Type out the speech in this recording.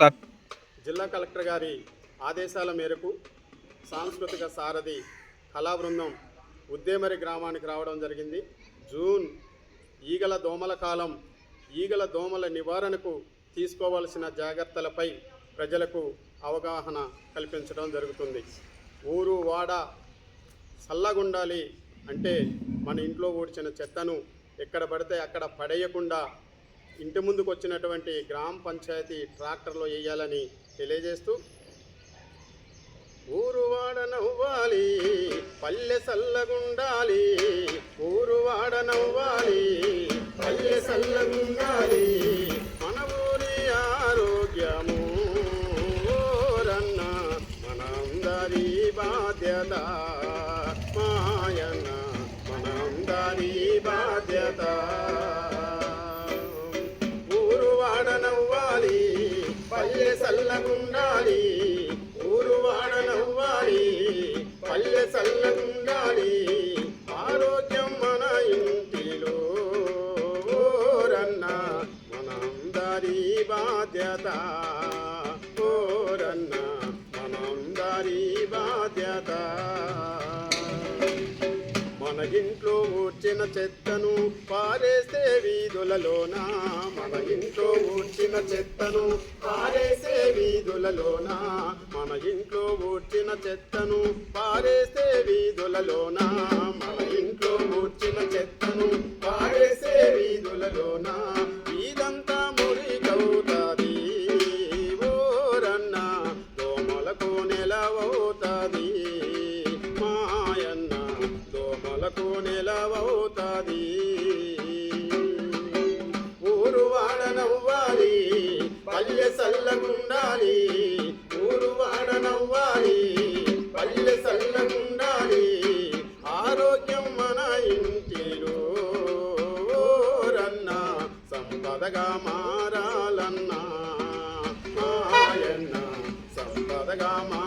Start. జిల్లా collector గారి ఆదేశాల మేరకు సాంస్కృతిక సారథి కళా బృందం ఉద్దేమరి గ్రామానికి రావడం జరిగింది. జూన్ ఈగల దోమల కాలం ఈగల దోమల నివారణకు తీసుకోవాల్సిన జాగ్రత్తలపై ప్రజలకు అవగాహన కల్పించడం జరుగుతుంది. ఊరు వాడ చల్లగుండాలి అంటే మన ఇంట్లో ఊడ్చిన చెత్తను ఎక్కడ పడితే అక్కడ పడేయకుండా ఇంటి ముందుకు వచ్చినటువంటి గ్రామ పంచాయతీ ట్రాక్టర్లో వేయాలని తెలియజేస్తూ ఊరువాడ నవ్వాలి పల్లె సల్లగుండాలి ఊరువాడ నవ్వాలి పల్లె సల్లగుండాలి మన ఊరి ఆరోగ్యము ఓరన్న మనందరి బాధ్యత మాయన్న మనందరి బాధ్యత. పల్లె చల్లగుండాలి ఊరు వాడ నవ్వాలి పల్లె చల్లగుండాలి ఆరోగ్యం మన ఇంటిలో. రన్న మనందరి బాధ్యత. మన ఇంట్లో ఊడ్చిన చెత్తను పారేసే వీధులలోన. మన ఇంట్లో ఊడ్చిన చెత్తను పారేసే వీధులలోన. మన ఇంట్లో ఊడ్చిన చెత్తను పారేసే వీధులలోన. మన ఇంట్లో ఊడ్చిన చెత్తను పారేసే వీధులలోన. ఇదంతా మురికవుతాది ఓరన్న దోమలకు నెలవవుతాది సంపదగా మారాలన్నా. మాయన్న సంపదగా మారాలన్నా